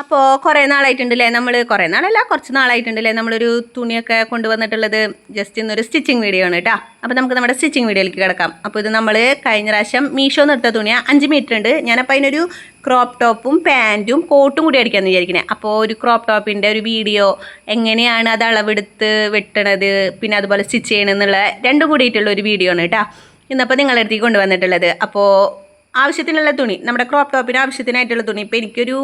അപ്പോൾ കുറേ നാളായിട്ടുണ്ടല്ലേ നമ്മൾ കുറേ നാളല്ല കുറച്ച് നാളായിട്ടുണ്ടല്ലേ നമ്മളൊരു തുണിയൊക്കെ കൊണ്ടുവന്നിട്ടുള്ളത്? ജസ്റ്റ് ഇന്നൊരു സ്റ്റിച്ചിങ് വീഡിയോ ആണ് കേട്ടോ അപ്പോൾ നമുക്ക് നമ്മുടെ സ്റ്റിച്ചിങ് വീഡിയോയിലേക്ക് കിടക്കാം. അപ്പോൾ ഇത് നമ്മൾ കഴിഞ്ഞ പ്രാവശ്യം മീഷോ നിർത്ത തുണിയ. അഞ്ച് മീറ്റർ ഉണ്ട്. ഞാനപ്പോൾ അതിനൊരു ക്രോപ്പ് ടോപ്പും പാന്റും കോട്ടും കൂടി അടിക്കാമെന്ന് വിചാരിക്കുന്നത് അപ്പോൾ ഒരു ക്രോപ്പ് ടോപ്പിന്റെ ഒരു വീഡിയോ എങ്ങനെയാണ് അത് അളവെടുത്ത് വെട്ടണത് പിന്നെ അതുപോലെ സ്റ്റിച്ച് ചെയ്യണമെന്നുള്ള രണ്ടും കൂടിയിട്ടുള്ള ഒരു വീഡിയോ ആണ് കേട്ടോ ഇന്നപ്പോൾ നിങ്ങളുടെ അടുത്തേക്ക് കൊണ്ടുവന്നിട്ടുള്ളത്. അപ്പോൾ ആവശ്യത്തിനുള്ള തുണി നമ്മുടെ ക്രോപ്പ് ടോപ്പിന് ആവശ്യത്തിനായിട്ടുള്ള തുണി. ഇപ്പോൾ എനിക്കൊരു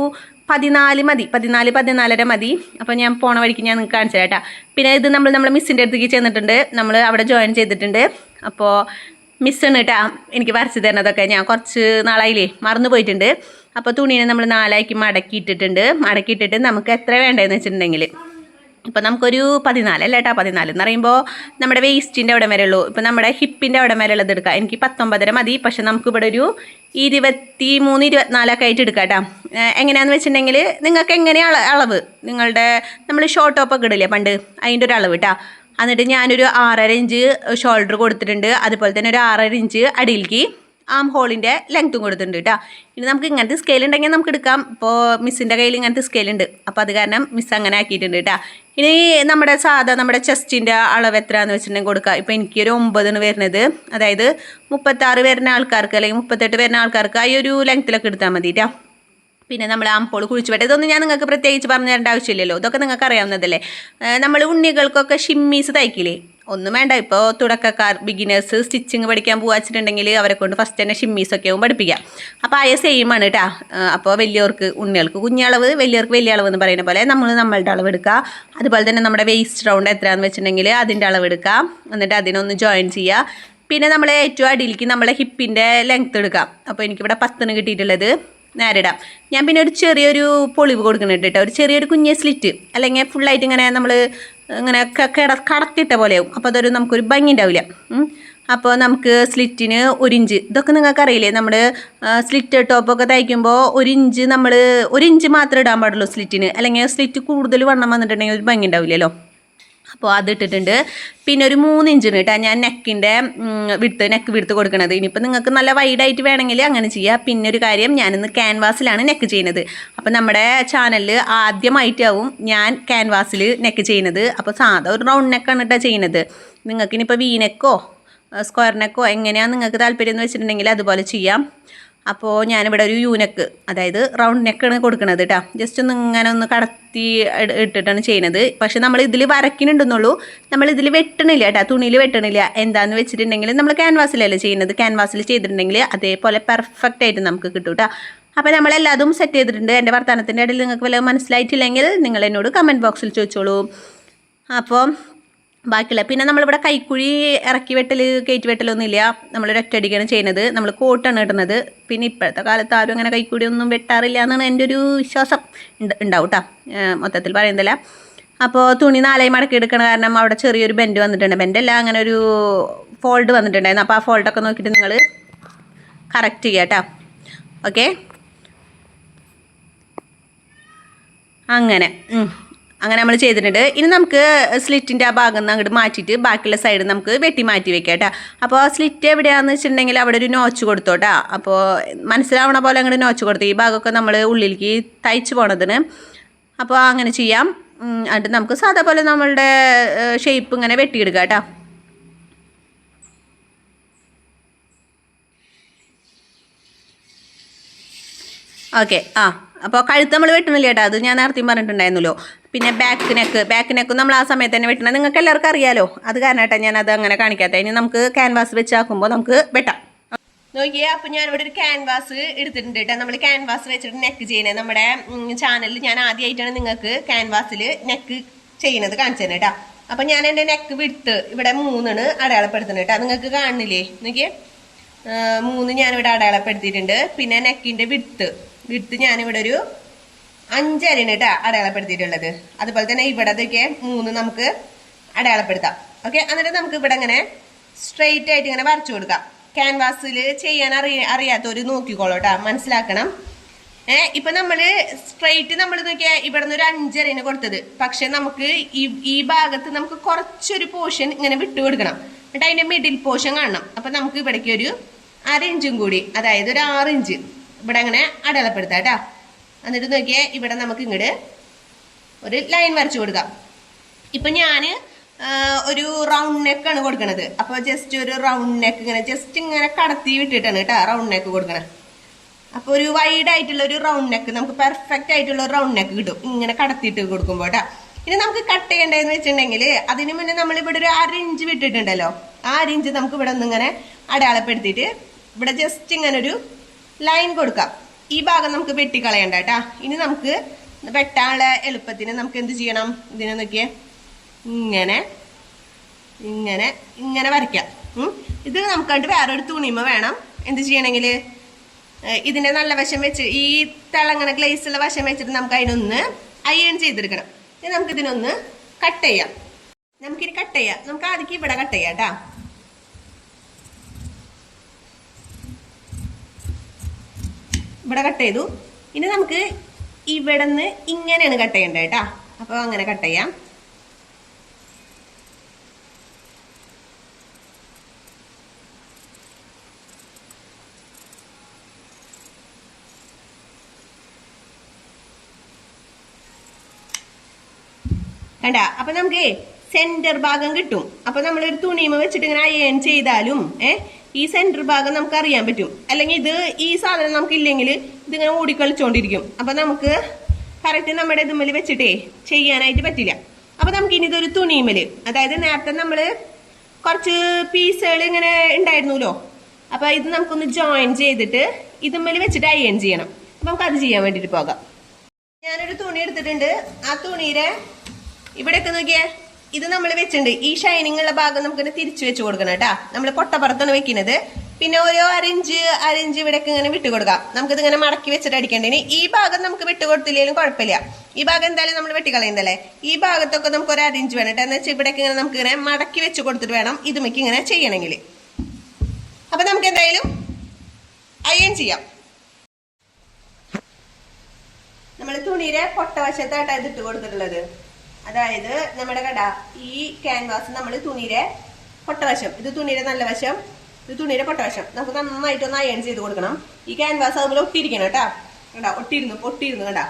പതിനാല് മതി. പതിനാല് പതിനാലര മതി. അപ്പോൾ ഞാൻ പോണ വഴിക്ക് ഞാൻ നിങ്ങൾക്ക് കാണിച്ചു തരാം പിന്നെ ഇത് നമ്മൾ നമ്മുടെ മിസ്സിന്റെ അടുത്തേക്ക് ചെന്നിട്ടുണ്ട്. നമ്മൾ അവിടെ ജോയിൻ ചെയ്തിട്ടുണ്ട്. അപ്പോൾ മിസ്സാണ് കേട്ടോ എനിക്ക് വരച്ച് തരുന്നതൊക്കെ. ഞാൻ കുറച്ച് നാളായില്ലേ മറന്നു പോയിട്ടുണ്ട്. അപ്പോൾ തുണീനെ നമ്മൾ നാലാക്കി മടക്കി ഇട്ടിട്ടുണ്ട് മടക്കി ഇട്ടിട്ട് നമുക്ക് എത്ര വേണ്ടതെന്ന് വെച്ചിട്ടുണ്ടെങ്കിൽ ഇപ്പം നമുക്കൊരു പതിനാല് അല്ലേ കേട്ടോ പതിനാല് എന്ന് പറയുമ്പോൾ നമ്മുടെ വേസ്റ്റിന്റെ അവിടെ വരെ ഉള്ളൂ. ഇപ്പം നമ്മുടെ ഹിപ്പിന്റെ അവിടെ വരെ ഉള്ളത് എടുക്കാം. എനിക്ക് പത്തൊമ്പതര മതി. പക്ഷെ നമുക്ക് ഇവിടെ ഒരു ഇരുപത്തി മൂന്ന് ഇരുപത്തിനാലൊക്കെ ആയിട്ട് എടുക്കാം കേട്ടോ. എങ്ങനെയാണെന്ന് വെച്ചിട്ടുണ്ടെങ്കിൽ നിങ്ങൾക്ക് എങ്ങനെയാണ് അളവ്? നിങ്ങളുടെ നമ്മൾ ഷോർട്ട് ടോപ്പൊക്കെ ഇടില്ലേ പണ്ട്? അതിന്റെ ഒരു അളവ് കേട്ടോ. എന്നിട്ട് ഞാനൊരു ആറര ഇഞ്ച് ഷോൾഡർ കൊടുത്തിട്ടുണ്ട്. അതുപോലെ തന്നെ ഒരു ആറര ഇഞ്ച് അടിയിലേക്ക് ആം ഹോളിന്റെ ലെങ്ത്തും കൊടുത്തിട്ടുണ്ട് കേട്ടോ. ഇനി നമുക്ക് ഇങ്ങനത്തെ സ്കെയിൽ ഉണ്ടെങ്കിൽ നമുക്ക് എടുക്കാം. ഇപ്പോൾ മിസ്സിന്റെ കയ്യിൽ ഇങ്ങനത്തെ സ്കെയിൽ ഉണ്ട്. അപ്പോൾ അത് കാരണം മിസ് അങ്ങനെ ആക്കിയിട്ടുണ്ട് കേട്ടോ. ഇനി നമ്മുടെ സാധാ നമ്മുടെ ചെസ്റ്റിന്റെ അളവ് എത്രയാണെന്ന് വെച്ചിട്ടുണ്ടെങ്കിൽ കൊടുക്കുക ഇപ്പോൾ എനിക്കൊരു ഒമ്പതാണ് വരുന്നത്. അതായത് മുപ്പത്താറ് വരുന്ന ആൾക്കാർക്ക് അല്ലെങ്കിൽ മുപ്പത്തെട്ട് വരുന്ന ആൾക്കാർക്ക് ആ ഒരു ലെങ്ത്തിലൊക്കെ എടുത്താൽ മതി കേട്ടോ പിന്നെ നമ്മൾ ആമ്പോൾ കുഴിച്ചു വെട്ട ഇതൊന്നും ഞാൻ നിങ്ങൾക്ക് പ്രത്യേകിച്ച് പറഞ്ഞു തരേണ്ട ആവശ്യമില്ലല്ലോ. ഇതൊക്കെ നിങ്ങൾക്ക് അറിയാവുന്നതല്ലേ? നമ്മൾ ഉണ്ണികൾക്കൊക്കെ ഷിമ്മീസ് തയ്ക്കില്ലേ? ഒന്നും വേണ്ട. ഇപ്പോൾ തുടക്കക്കാർ ബിഗിനേഴ്സ് സ്റ്റിച്ചിങ് പഠിക്കാൻ പോവാച്ചിട്ടുണ്ടെങ്കിൽ അവരെ കൊണ്ട് ഫസ്റ്റ് തന്നെ ഷിമ്മീസൊക്കെ ആവും പഠിപ്പിക്കാം. അപ്പോൾ ആയ സെയിം ആണ് കേട്ടോ അപ്പോൾ വലിയവർക്ക് ഉണ്ണികൾക്ക് കുഞ്ഞളവ് വലിയവർക്ക് വലിയ അളവ് എന്ന് പറയുന്ന പോലെ നമ്മൾ നമ്മളുടെ അളവ് എടുക്കുക. അതുപോലെ തന്നെ നമ്മുടെ വേസ്റ്റ് റൗണ്ട് എത്രയാണെന്ന് വെച്ചിട്ടുണ്ടെങ്കിൽ അതിന്റെ അളവ് എടുക്കാം എന്നിട്ട് അതിനൊന്ന് ജോയിൻ ചെയ്യുക. പിന്നെ നമ്മൾ ഏറ്റവും അടിയിലേക്ക് നമ്മളെ ഹിപ്പിന്റെ ലെങ്ത്ത് എടുക്കാം അപ്പോൾ എനിക്കിവിടെ പത്തിന് കിട്ടിയിട്ടുള്ളത് നേരിടാം ഞാൻ പിന്നെ ഒരു ചെറിയൊരു പൊളിവ് കൊടുക്കുന്നുണ്ട് കേട്ടോ ഒരു ചെറിയൊരു കുഞ്ഞ് സ്ലിറ്റ് അല്ലെങ്കിൽ ഫുള്ളായിട്ട് ഇങ്ങനെ നമ്മൾ ഇങ്ങനെ കിട കടത്തിട്ട പോലെയാവും. അപ്പോൾ അതൊരു നമുക്കൊരു ഭംഗി ഉണ്ടാവില്ല. അപ്പോൾ നമുക്ക് സ്ലിറ്റിന് ഒരു ഇഞ്ച്. ഇതൊക്കെ നിങ്ങൾക്ക് അറിയില്ലേ നമ്മൾ സ്ലിറ്റ് ടോപ്പൊക്കെ തയ്ക്കുമ്പോൾ ഒരു ഇഞ്ച് നമ്മൾ ഒരു ഇഞ്ച് മാത്രമേ ഇടാൻ പാടുള്ളൂ സ്ലിറ്റിന്. അല്ലെങ്കിൽ സ്ലിറ്റ് കൂടുതൽ വണ്ണം വന്നിട്ടുണ്ടെങ്കിൽ ഒരു ഭംഗി ഉണ്ടാവില്ലല്ലോ. അപ്പോൾ അത് ഇട്ടിട്ടുണ്ട്. പിന്നെ ഒരു മൂന്ന് ഇഞ്ചിന് കേട്ടോ ഞാൻ നെക്കിന്റെ വിടുത്ത് നെക്ക് വിടുത്ത് കൊടുക്കണത്. ഇനിയിപ്പോൾ നിങ്ങൾക്ക് നല്ല വൈഡായിട്ട് വേണമെങ്കിൽ അങ്ങനെ ചെയ്യാം. പിന്നെ ഒരു കാര്യം ഞാനിന്ന് ക്യാൻവാസിലാണ് നെക്ക് ചെയ്യുന്നത്. അപ്പോൾ നമ്മുടെ ചാനലിൽ ആദ്യമായിട്ടാവും ഞാൻ ക്യാൻവാസിൽ നെക്ക് ചെയ്യുന്നത്. അപ്പോൾ സാധാ ഒരു റൗണ്ട് നെക്കാണ് കേട്ടോ ചെയ്യുന്നത്. നിങ്ങൾക്കിനിപ്പോൾ വീനെക്കോ സ്ക്വയർ നെക്കോ എങ്ങനെയാണ് നിങ്ങൾക്ക് താല്പര്യം എന്ന് വെച്ചിട്ടുണ്ടെങ്കിൽ അതുപോലെ ചെയ്യാം. അപ്പോൾ ഞാനിവിടെ ഒരു യൂനെക്ക് അതായത് റൗണ്ട് നെക്കാണ് കൊടുക്കുന്നത് കേട്ടോ ജസ്റ്റ് ഒന്ന് ഇങ്ങനെ ഒന്ന് കടത്തി ഇട്ടിട്ടാണ് ചെയ്യുന്നത് പക്ഷേ നമ്മൾ ഇതിൽ വരയ്ക്കുന്നുണ്ടെന്നുള്ളൂ നമ്മൾ ഇതിൽ വെട്ടണില്ല കേട്ടോ തുണിയിൽ വെട്ടണില്ല. എന്താന്ന് വെച്ചിട്ടുണ്ടെങ്കിൽ നമ്മൾ ക്യാൻവാസിലല്ലേ ചെയ്യുന്നത് ക്യാൻവാസിൽ ചെയ്തിട്ടുണ്ടെങ്കിൽ അതേപോലെ പെർഫെക്റ്റ് ആയിട്ട് നമുക്ക് കിട്ടും കേട്ടോ അപ്പോൾ നമ്മളെല്ലാതും സെറ്റ് ചെയ്തിട്ടുണ്ട്. എന്റെ വർത്തമാനത്തിന്റെ ഇടയിൽ നിങ്ങൾക്ക് വല്ല മനസ്സിലായിട്ടില്ലെങ്കിൽ നിങ്ങൾ എന്നോട് കമന്റ് ബോക്സിൽ ചോദിച്ചോളൂ. അപ്പോൾ ബാക്കിയുള്ള പിന്നെ നമ്മളിവിടെ കൈക്കുഴി ഇറക്കി വെട്ടൽ കയറ്റി വെട്ടലൊന്നും ഇല്ല നമ്മൾ ഒറ്റയടിക്കാണ് ചെയ്യുന്നത്. നമ്മൾ കോട്ടാണ് ഇടുന്നത്. പിന്നെ ഇപ്പോഴത്തെ കാലത്ത് ആരും അങ്ങനെ കൈക്കുഴി ഒന്നും വെട്ടാറില്ല എന്നാണ് എന്റെ ഒരു വിശ്വാസം. ഉണ്ട് ഉണ്ടാവും കേട്ടോ മൊത്തത്തിൽ പറയുന്നില്ല അപ്പോൾ തുണി നാലായി മടക്കി എടുക്കണ കാരണം അവിടെ ചെറിയൊരു ബെൻഡ് വന്നിട്ടുണ്ട്. ബെൻഡല്ല അങ്ങനെ ഒരു ഫോൾഡ് വന്നിട്ടുണ്ടായിരുന്നു. അപ്പോൾ ആ ഫോൾഡൊക്കെ നോക്കിയിട്ട് നിങ്ങൾ കറക്റ്റ് ചെയ്യുക കേട്ടോ ഓക്കെ? അങ്ങനെ. അങ്ങനെ നമ്മൾ ചെയ്തിട്ടുണ്ട്. ഇനി നമുക്ക് സ്ലിറ്റിന്റെ ആ ഭാഗം നിന്ന് അങ്ങോട്ട് മാറ്റിയിട്ട് ബാക്കിയുള്ള സൈഡ് നമുക്ക് വെട്ടി മാറ്റി വെക്കാം കേട്ടോ. അപ്പോൾ സ്ലിറ്റ് എവിടെയാണെന്ന് വെച്ചിട്ടുണ്ടെങ്കിൽ അവിടെ ഒരു നോച്ച് കൊടുത്തോട്ടാ അപ്പോൾ മനസ്സിലാവണ പോലെ അങ്ങോട്ട് നോച്ച് കൊടുത്തു. ഈ ഭാഗമൊക്കെ നമ്മൾ ഉള്ളിലേക്ക് തയ്ച്ച് പോണതിന്. അപ്പോൾ അങ്ങനെ ചെയ്യാം. അത് നമുക്ക് സാധാ പോലെ നമ്മളുടെ ഷേപ്പ് ഇങ്ങനെ വെട്ടിയെടുക്കാം കേട്ടോ. ഓക്കെ ആ. അപ്പോൾ കഴുത്ത് നമ്മൾ വെട്ടണില്ല കേട്ടോ. അത് ഞാൻ നേരത്തെ പറഞ്ഞിട്ടുണ്ടായിരുന്നല്ലോ. പിന്നെ ബാക്ക് നെക്ക് ബാക്ക് നെക്ക് നമ്മൾ ആ സമയത്ത് തന്നെ വെട്ടണം. നിങ്ങൾക്ക് എല്ലാവർക്കും അറിയാലോ. അത് കാരണമായിട്ടാണ് ഞാൻ അത് അങ്ങനെ കാണിക്കാത്ത ഇനി നമുക്ക് ക്യാൻവാസ് വെച്ചാക്കുമ്പോൾ നമുക്ക് വെട്ടാം. നോക്കിയേ അപ്പം ഞാനിവിടെ ഒരു ക്യാൻവാസ് എടുത്തിട്ടുണ്ട് കേട്ടോ. നമ്മൾ ക്യാൻവാസ് വെച്ചിട്ട് നെക്ക് ചെയ്യണേ. നമ്മുടെ ചാനലിൽ ഞാൻ ആദ്യമായിട്ടാണ് നിങ്ങൾക്ക് ക്യാൻവാസിൽ നെക്ക് ചെയ്യണത് കാണിച്ചു തന്നെ കേട്ടോ. അപ്പം ഞാൻ എന്റെ നെക്ക് വിടുത്ത് ഇവിടെ മൂന്നാണ് അടയാളപ്പെടുത്തുന്നത് കേട്ടോ. നിങ്ങൾക്ക് കാണുന്നില്ലേ? നോക്കിയേ. മൂന്ന് ഞാനിവിടെ അടയാളപ്പെടുത്തിയിട്ടുണ്ട്. പിന്നെ നെക്കിന്റെ വിടുത്ത് വിടുത്ത് ഞാനിവിടെ ഒരു അഞ്ചരയാണ് കേട്ടോ അടയാളപ്പെടുത്തിയിട്ടുള്ളത്. അതുപോലെ തന്നെ ഇവിടത്തൊക്കെ മൂന്ന് നമുക്ക് അടയാളപ്പെടുത്താം. ഓക്കെ എന്നിട്ട് നമുക്ക് ഇവിടെ ഇങ്ങനെ സ്ട്രെയിറ്റ് ആയിട്ട് ഇങ്ങനെ വരച്ചു കൊടുക്കാം. ക്യാൻവാസിൽ ചെയ്യാൻ അറിയ അറിയാത്തവർ നോക്കിക്കോളൂ കേട്ടോ മനസ്സിലാക്കണം. ഏ ഇപ്പൊ നമ്മൾ സ്ട്രെയിറ്റ് നമ്മൾ നോക്കിയാൽ ഇവിടെ നിന്ന് ഒരു അഞ്ചരയാണ് കൊടുത്തത്. പക്ഷെ നമുക്ക് ഈ ഈ ഭാഗത്ത് നമുക്ക് കുറച്ചൊരു പോർഷൻ ഇങ്ങനെ വിട്ടു കൊടുക്കണം. എന്നിട്ട് അതിന്റെ മിഡിൽ പോർഷൻ കാണണം. അപ്പൊ നമുക്ക് ഇവിടേക്ക് ഒരു അര ഇഞ്ചും കൂടി അതായത് ഒരു ആറ് ഇഞ്ച് ഇവിടെ അങ്ങനെ അടയാളപ്പെടുത്താം കേട്ടോ എന്നിട്ട് നോക്കിയേ ഇവിടെ നമുക്ക് ഇങ്ങോട്ട് ഒരു ലൈൻ വരച്ചു കൊടുക്കാം. ഇപ്പം ഞാൻ ഒരു റൗണ്ട് നെക്കാണ് കൊടുക്കണത്. അപ്പോൾ ജസ്റ്റ് ഒരു റൗണ്ട് നെക്ക് ഇങ്ങനെ ജസ്റ്റ് ഇങ്ങനെ കടത്തി വിട്ടിട്ടാണ് കേട്ടോ റൗണ്ട് നെക്ക് കൊടുക്കണത് അപ്പോൾ ഒരു വൈഡ് ആയിട്ടുള്ള ഒരു റൗണ്ട് നെക്ക് നമുക്ക് പെർഫെക്റ്റ് ആയിട്ടുള്ള ഒരു റൗണ്ട് നെക്ക് കിട്ടും. ഇങ്ങനെ കടത്തിയിട്ട് കൊടുക്കുമ്പോൾ കേട്ടോ ഇനി നമുക്ക് കട്ട് ചെയ്യേണ്ടതെന്ന് വെച്ചിട്ടുണ്ടെങ്കിൽ അതിന് മുന്നേ നമ്മളിവിടെ ഒരു അര ഇഞ്ച് വിട്ടിട്ടുണ്ടല്ലോ. ആ അര ഇഞ്ച് നമുക്ക് ഇവിടെ ഒന്ന് ഇങ്ങനെ അടയാളപ്പെടുത്തിയിട്ട് ഇവിടെ ജസ്റ്റ് ഇങ്ങനെ ഒരു ലൈൻ കൊടുക്കാം. ഈ ഭാഗം നമുക്ക് വെട്ടിക്കളയണ്ട കേട്ടാ. ഇനി നമുക്ക് വെട്ടാനുള്ള എളുപ്പത്തിന് നമുക്ക് എന്ത് ചെയ്യണം? ഇതിനെ നോക്കിയേ. ഇങ്ങനെ ഇങ്ങനെ ഇങ്ങനെ വരയ്ക്കാം. ഇത് നമുക്ക് വേറൊരു തുണിമ വേണം. എന്ത് ചെയ്യണമെങ്കിൽ ഇതിന്റെ നല്ല വശം വെച്ച് ഈ തിളങ്ങനെ ഗ്ലേസ് ഉള്ള വശം വെച്ചിട്ട് നമുക്ക് അതിനൊന്ന് അയൺ ചെയ്തെടുക്കണം. ഇനി നമുക്ക് ഇതിനൊന്ന് കട്ട് ചെയ്യാം. നമുക്കിനി കട്ട് ചെയ്യാം. നമുക്ക് ആദ്യം ഇവിടെ കട്ട് ചെയ്യാം കേട്ടാ. ഇവിടെ കട്ട് ചെയ്തു. ഇനി നമുക്ക് ഇവിടെ നിന്ന് ഇങ്ങനെയാണ് കട്ട് ചെയ്യേണ്ടത് കേട്ടോ. അപ്പൊ അങ്ങനെ കട്ട് ചെയ്യാം. കണ്ട? അപ്പൊ നമുക്ക് സെന്റർ ഭാഗം കിട്ടും. അപ്പൊ നമ്മളൊരു തുണിമ വെച്ചിട്ട് ഇങ്ങനെ അയൺ ചെയ്താലും ഏ ഈ സെന്റർ ഭാഗം നമുക്ക് അറിയാൻ പറ്റും. അല്ലെങ്കിൽ ഇത് ഈ സാധനം നമുക്ക് ഇല്ലെങ്കിൽ ഇതിങ്ങനെ ഓടിക്കളിച്ചോണ്ടിരിക്കും. അപ്പൊ നമുക്ക് കറക്റ്റ് നമ്മുടെ ഇതുമ്മൽ വെച്ചിട്ടേ ചെയ്യാനായിട്ട് പറ്റില്ല. അപ്പൊ നമുക്ക് ഇനി ഇതൊരു തുണിമൽ അതായത് നേരത്തെ നമ്മൾ കുറച്ച് പീസുകൾ ഇങ്ങനെ ഉണ്ടായിരുന്നല്ലോ. അപ്പൊ ഇത് നമുക്കൊന്ന് ജോയിൻ ചെയ്തിട്ട് ഇതുമ്മൽ വെച്ചിട്ട് അയൺ ചെയ്യണം. അപ്പൊ നമുക്ക് അത് ചെയ്യാൻ വേണ്ടിട്ട് പോകാം. ഞാനൊരു തുണി എടുത്തിട്ടുണ്ട്. ആ തുണിയുടെ ഇവിടെയൊക്കെ നോക്കിയേ. ഇത് നമ്മൾ വെച്ചിട്ടുണ്ട്. ഈ ഷൈനിങ് ഉള്ള ഭാഗം നമുക്ക് തിരിച്ചു വെച്ച് കൊടുക്കണം കേട്ടാ. നമ്മൾ പൊട്ടപ്പുറത്താണ് വെക്കുന്നത്. പിന്നെ ഓരോ അരഞ്ച് അരഞ്ച് ഇവിടേക്ക് ഇങ്ങനെ വിട്ടു കൊടുക്കാം. നമുക്കിത് ഇങ്ങനെ മടക്കി വെച്ചിട്ട് അടിക്കേണ്ടത് ഇനി? ഈ ഭാഗം നമുക്ക് വിട്ട് കൊടുത്തില്ലെങ്കിലും കുഴപ്പമില്ല. ഈ ഭാഗം എന്തായാലും നമ്മൾ വെട്ടിക്കളയുന്നല്ലേ ഈ ഭാഗത്തൊക്കെ നമുക്ക് ഒരു അരഞ്ച് വേണം കേട്ടോ. എന്ന് വെച്ചാൽ ഇവിടേക്ക് ഇങ്ങനെ നമുക്ക് ഇങ്ങനെ മടക്കി വെച്ച് കൊടുത്തിട്ട് വേണം ഇതുമയ്ക്ക് ഇങ്ങനെ ചെയ്യണമെങ്കിൽ അപ്പൊ നമുക്ക് എന്തായാലും അയൺ ചെയ്യാം. നമ്മൾ തുണിയുടെ പൊട്ടവശത്തായിട്ടാണ് ഇട്ട് കൊടുത്തിട്ടുള്ളത്. അതായത് നമ്മുടെ കട ഈ ക്യാൻവാസ് നമ്മൾ തുണിയുടെ പൊട്ടവശം. ഇത് തുണിയുടെ നല്ല വശം ഇത് തുണിയുടെ പൊട്ടവശം. നമുക്ക് നന്നായിട്ട് ഒന്ന് അയൺ ചെയ്ത് കൊടുക്കണം. ഈ ക്യാൻവാസ് അതുപോലെ ഒട്ടിയിരിക്കണം കേട്ടോ. കണ്ടാ ഒട്ടിയിരുന്നു പൊട്ടിയിരുന്നു കണ്ടാ.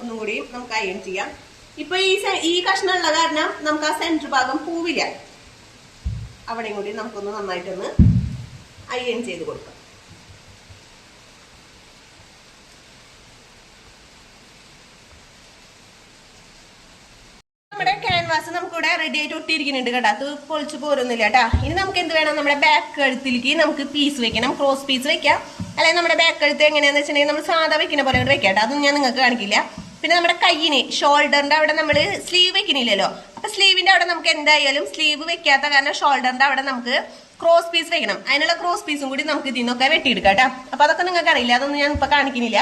ഒന്നും കൂടി നമുക്ക് അയൺ ചെയ്യാം. ഇപ്പൊ ഈ ഈ കഷ്ണം ഉള്ള കാരണം നമുക്ക് ആ സെന്റർ ഭാഗം പൂവില്ല. അവിടെയും കൂടി നമുക്കൊന്ന് നന്നായിട്ടൊന്ന് അയൺ ചെയ്ത് കൊടുക്കാം നമ്മുടെ ക്യാൻവാസ് നമുക്കിവിടെ റെഡി ആയിട്ട് ഒട്ടിയിരിക്കുന്നുണ്ട് കേട്ടോ. അത് പൊളിച്ച് പോരൊന്നുമില്ല കേട്ടാ. ഇനി നമുക്ക് എന്ത് വേണം? നമ്മുടെ ബാക്ക് കഴുത്തിലേക്ക് നമുക്ക് പീസ് വെക്കണം. ക്രോസ് പീസ് വെക്കാം. അല്ലെങ്കിൽ നമ്മുടെ ബാക്ക് കഴുത്ത് എങ്ങനെയാണെന്ന് വെച്ചിട്ടുണ്ടെങ്കിൽ നമ്മൾ സാധാ വെക്കുന്ന പോലെ വെക്കാം കേട്ടോ. അതൊന്നും ഞാൻ നിങ്ങൾക്ക് കാണിക്കില്ല. പിന്നെ നമ്മുടെ കയ്യിന് ഷോൾഡറിന്റെ അവിടെ നമ്മൾ സ്ലീവ് വെക്കണില്ലല്ലോ. അപ്പൊ സ്ലീവിന്റെ അവിടെ നമുക്ക് എന്തായാലും സ്ലീവ് വെക്കാത്ത കാരണം ഷോൾഡറിന്റെ അവിടെ നമുക്ക് ക്രോസ് പീസ് വെക്കണം. അതിനുള്ള ക്രോസ് പീസും കൂടി നമുക്ക് ഇതിൽ നിന്നൊക്കെ വെട്ടിയെടുക്കാം കേട്ടോ. അപ്പൊ അതൊക്കെ നിങ്ങൾക്ക് അറിയില്ല അതൊന്നും ഞാൻ ഇപ്പൊ കാണിക്കുന്നില്ല.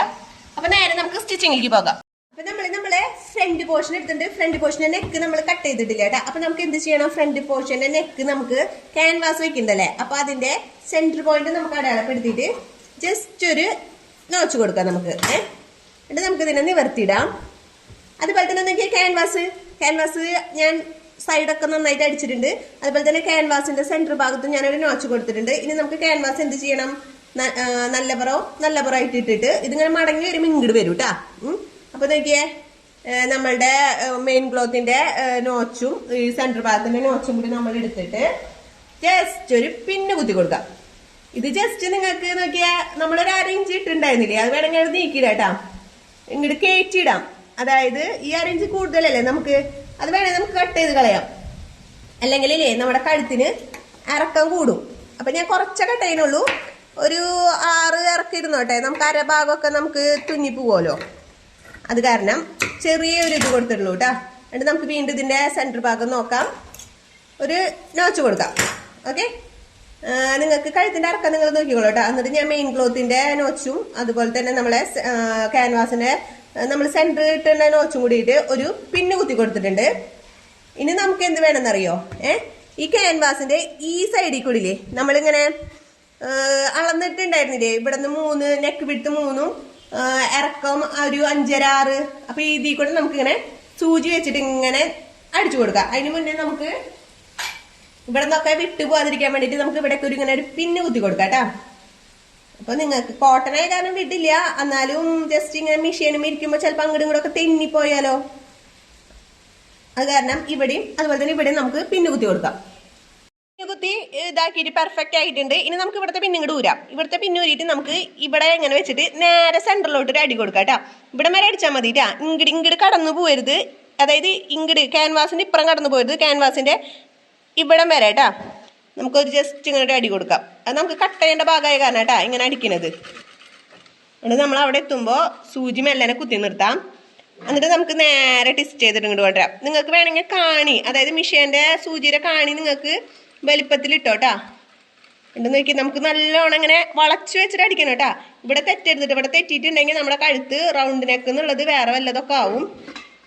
അപ്പൊ നേരെ നമുക്ക് സ്റ്റിച്ചിങ്ങിലേക്ക് പോകാം. അപ്പൊ നമ്മൾ നമ്മളെ ഫ്രണ്ട് പോർഷൻ എടുത്തിട്ടുണ്ട്. ഫ്രണ്ട് പോർഷന്റെ നെക്ക് നമ്മൾ കട്ട് ചെയ്തിട്ടില്ല കേട്ടോ. അപ്പം നമുക്ക് എന്ത് ചെയ്യണം? ഫ്രണ്ട് പോർഷന്റെ നെക്ക് നമുക്ക് ക്യാൻവാസ് വെക്കുന്നതല്ലേ അപ്പോൾ അതിന്റെ സെന്റർ പോയിന്റ് നമുക്ക് അടയാളപ്പെടുത്തിയിട്ട് ജസ്റ്റ് ഒരു നോച്ച് കൊടുക്കാം നമുക്ക്. എന്നിട്ട് നമുക്ക് ഇതിനെ നിവർത്തിയിടാം. അതുപോലെ തന്നെ നോക്കിയാൽ ക്യാൻവാസ് ക്യാൻവാസ് ഞാൻ സൈഡൊക്കെ നന്നായിട്ട് അടിച്ചിട്ടുണ്ട്. അതുപോലെ തന്നെ ക്യാൻവാസിന്റെ സെന്റർ ഭാഗത്ത് ഞാനൊരു നോച്ച് കൊടുത്തിട്ടുണ്ട്. ഇനി നമുക്ക് ക്യാൻവാസ് എന്ത് ചെയ്യണം? ന- ആ, നല്ല പുറം നല്ല പുറമായിട്ട് ഇട്ടിട്ട് ഇതിങ്ങനെ മടങ്ങി ഒരു മിങ്കിട് വരും കേട്ടാ അപ്പോൾ നോക്കിയേ. നമ്മളുടെ മെയിൻ ക്ലോത്തിന്റെ നോച്ചും ഈ സെന്റർ ഭാഗത്തിന്റെ നോച്ചും കൂടി നമ്മൾ എടുത്തിട്ട് ജസ്റ്റ് ഒരു പിന്ന് കുത്തി കൊടുക്കാം. ഇത് ജസ്റ്റ് നിങ്ങൾക്ക് നോക്കിയാ നമ്മളൊരു അര ഇഞ്ച് ഇട്ടുണ്ടായിരുന്നില്ലേ അത് വേണമെങ്കിൽ നീക്കിയിടാം ഇങ്ങോട്ട് കയറ്റിയിടാം. അതായത് ഈ അര ഇഞ്ച് കൂടുതലല്ലേ നമുക്ക്? അത് വേണമെങ്കിൽ നമുക്ക് കട്ട് ചെയ്ത് കളയാം. അല്ലെങ്കിൽ ഇല്ലേ നമ്മുടെ കഴുത്തിന് ഇറക്കം കൂടും. അപ്പൊ ഞാൻ കുറച്ച കട്ട് ചെയ്യുന്നുള്ളൂ. ഒരു ആറ് ഇറക്കം ഇരുന്നോട്ടെ നമുക്ക് അരഭാഗമൊക്കെ നമുക്ക് തുന്നി പോവുമല്ലോ അത് കാരണം ചെറിയൊരു ഇത് കൊടുത്തിട്ടുള്ളൂ കേട്ടോ എന്നിട്ട് നമുക്ക് വീണ്ടും ഇതിന്റെ സെന്റർ ഭാഗം നോക്കാം. ഒരു നോച്ച് കൊടുക്കാം. ഓക്കെ നിങ്ങൾക്ക് കഴുത്തിന്റെ അറക്കം നിങ്ങൾ നോക്കിക്കോളൂ കേട്ടോ എന്നിട്ട് ഞാൻ മെയിൻ ക്ലോത്തിന്റെ നോച്ചും അതുപോലെ തന്നെ നമ്മളെ ക്യാൻവാസിന്റെ നമ്മൾ സെന്റർ ഇട്ടുള്ള നോച്ചും കൂടിയിട്ട് ഒരു പിന്ന് കുത്തി കൊടുത്തിട്ടുണ്ട്. ഇനി നമുക്ക് എന്ത് വേണമെന്നറിയോ? ഏ? ഈ ക്യാൻവാസിന്റെ ഈ സൈഡിൽ കൂടിയില്ലേ നമ്മളിങ്ങനെ അളന്നിട്ടുണ്ടായിരുന്നില്ലേ? ഇവിടെ നിന്ന് മൂന്ന് നെക്ക് വിട്ട് മൂന്നും ഇറക്കം ഒരു അഞ്ചര ആറ് അപ്പൊ ഇതിൽ കൂടെ നമുക്കിങ്ങനെ സൂചി വെച്ചിട്ട് ഇങ്ങനെ അടിച്ചു കൊടുക്കാം. അതിന് മുന്നേ നമുക്ക് ഇവിടെ നിന്നൊക്കെ വിട്ടു പോകാതിരിക്കാൻ വേണ്ടിയിട്ട് നമുക്ക് ഇവിടെ ഒരു ഇങ്ങനെ ഒരു പിന്ന് കുത്തി കൊടുക്കാം കേട്ടാ. അപ്പൊ നിങ്ങൾക്ക് കോട്ടൺ ആയ കാരണം വിട്ടില്ല. എന്നാലും ജസ്റ്റ് ഇങ്ങനെ മെഷീനും ഇരിക്കുമ്പോ ചിലപ്പോ അങ്ങോട്ടും ഒക്കെ തെന്നിപ്പോയാലോ. അത് കാരണം ഇവിടെയും അതുപോലെ തന്നെ ഇവിടെയും നമുക്ക് പിന്നു കുത്തി കൊടുക്കാം. കുത്തി ഇതാക്കിയിട്ട് പെർഫെക്റ്റ് ആയിട്ടുണ്ട്. ഇനി നമുക്ക് ഇവിടുത്തെ പിന്നിങ്ങോട്ട് ഊരാം. ഇവിടുത്തെ പിന്നൂരിയിട്ട് നമുക്ക് ഇവിടെ ഇങ്ങനെ വെച്ചിട്ട് നേരെ സെന്ററിലോട്ട് ഒരു അടി കൊടുക്കാം കേട്ടോ. ഇവിടെ വരെ അടിച്ചാൽ മതി ട്ടാ. ഇങ്ങട് ഇങ്ങോട്ട് കടന്നു പോരുത് അതായത് ഇങ്ങോട്ട് ക്യാൻവാസിന്റെ ഇപ്പുറം കടന്നു പോരുത് ക്യാൻവാസിന്റെ ഇവിടം വരെ കേട്ടോ നമുക്കൊരു ജസ്റ്റ് ഇങ്ങനെ അടി കൊടുക്കാം. അത് നമുക്ക് കട്ട് ചെയ്യേണ്ട ഭാഗമായ കാരണം കേട്ടോ ഇങ്ങനെ അടിക്കണത്. എന്നിട്ട് നമ്മൾ അവിടെ എത്തുമ്പോൾ സൂചി മെല്ലനെ കുത്തി നിർത്താം. എന്നിട്ട് നമുക്ക് നേരെ ടെസ്റ്റ് ചെയ്തിട്ട് ഇങ്ങോട്ട് കൊണ്ടുവരാം. നിങ്ങൾക്ക് വേണമെങ്കിൽ കാണി. അതായത് മിഷീന്റെ സൂചിയുടെ കാണി നിങ്ങൾക്ക് വലിപ്പത്തിൽ ഇട്ടോട്ടാ ഉണ്ട് നോക്കി നമുക്ക് നല്ലോണം ഇങ്ങനെ വളച്ച് വെച്ചിട്ട് അടിക്കണം കേട്ടോ ഇവിടെ തെറ്റരുതിട്ട് ഇവിടെ തെറ്റിയിട്ടുണ്ടെങ്കിൽ നമ്മുടെ കഴുത്ത് റൗണ്ട് നെക്ക് എന്നുള്ളത് വേറെ വല്ലതൊക്കെ ആവും.